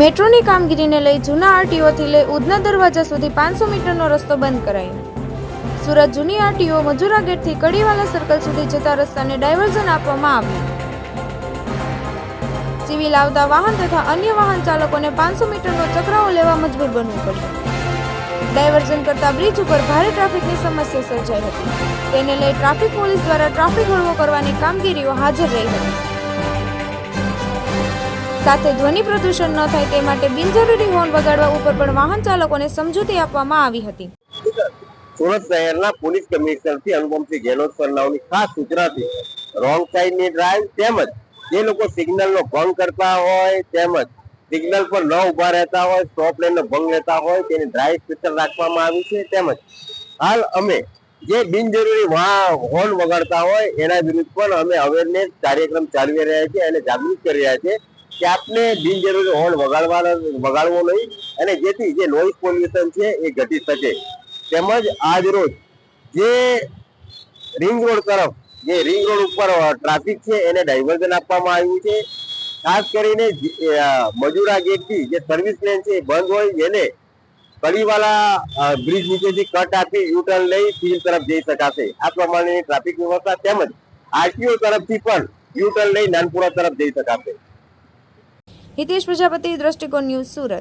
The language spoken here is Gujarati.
મેટ્રોની કામગીરીને લઈ જૂના આરટીઓથી લઈ ઉધના દરવાજા સુધી પાંચસો મીટરનો રસ્તો બંધ કરાયો. સુરત જૂની આરટીઓ મજુરા ગેટથી કડીવાલા સર્કલ સુધી જતા રસ્તાને ડાયવર્ઝન આપવામાં આવ્યું. સિવિલ આવતા વાહન તથા અન્ય વાહન ચાલકોને પાંચસો મીટરનો ચક્રાઓ લેવા મજબૂર બનવું પડ્યું. ડાયવર્ઝન કરતા બ્રિજ ઉપર ભારે ટ્રાફિકની સમસ્યા સર્જાઈ હતી. તેને લઈ ટ્રાફિક પોલીસ દ્વારા ટ્રાફિક હળવો કરવાની કામગીરીઓ હાજર રહી હતી. સાથે ધ્વનિ પ્રદૂષણ ન થાય તે માટે બિનજરૂરી હોર્ન વગાડવા ઉપર પણ વાહન ચાલકોને સમજૂતી આપવામાં આવી હતી. સુરત શહેરના પોલીસ કમિશનરથી અનુપમસિંહ ગેહલોત સરનાઓની ખાસ સૂચનાથી રોંગ સાઈડની ડ્રાઈવ તેમજ જે લોકો સિગ્નલનો ભંગ કરતા હોય તેમજ સિગ્નલ પર ન ઊભા રહેતા હોય સ્ટોપ લેનનો ભંગ લેતા હોય તેની ડ્રાઈવ સ્પીકર રાખવામાં આવી છે તેમજ હાલ અમે જે બિનજરૂરી હોર્ન વગાડતા હોય એના વિરુદ્ધ પણ અમે અવેરનેસ કાર્યક્રમ ચાલવી રહ્યા છીએ અને જાગૃત કરી રહ્યા છીએ. કે આપને બિનજરૂરી હોર્ન વગાડવાનો વગાડવો નહીં અને જેથી જે નોઇઝ પોલ્યુશન છે એ ઘટી શકે. તેમજ આજ રોજ જે રિંગ રોડ તરફ, જે રિંગ રોડ ઉપર ટ્રાફિક છે એને ડાયવર્ઝન આપવામાં આવ્યું છે. ખાસ કરીને મજુરા ગેટથી જે સર્વિસ લેન છે બંધ હોય એને કડીવાલા બ્રિજ નીચેથી કટ આપી યુટર્ન લઈ સિવિલ તરફ જઈ શકાશે. આ પ્રમાણેની ટ્રાફિક વ્યવસ્થા તેમજ આરટીઓ તરફથી પણ યુટર્ન લઈ નાનપુરા તરફ જઈ શકાશે. હિતેશ પ્રજાપતિ દ્રષ્ટિકોણ ન્યૂઝ સુરત.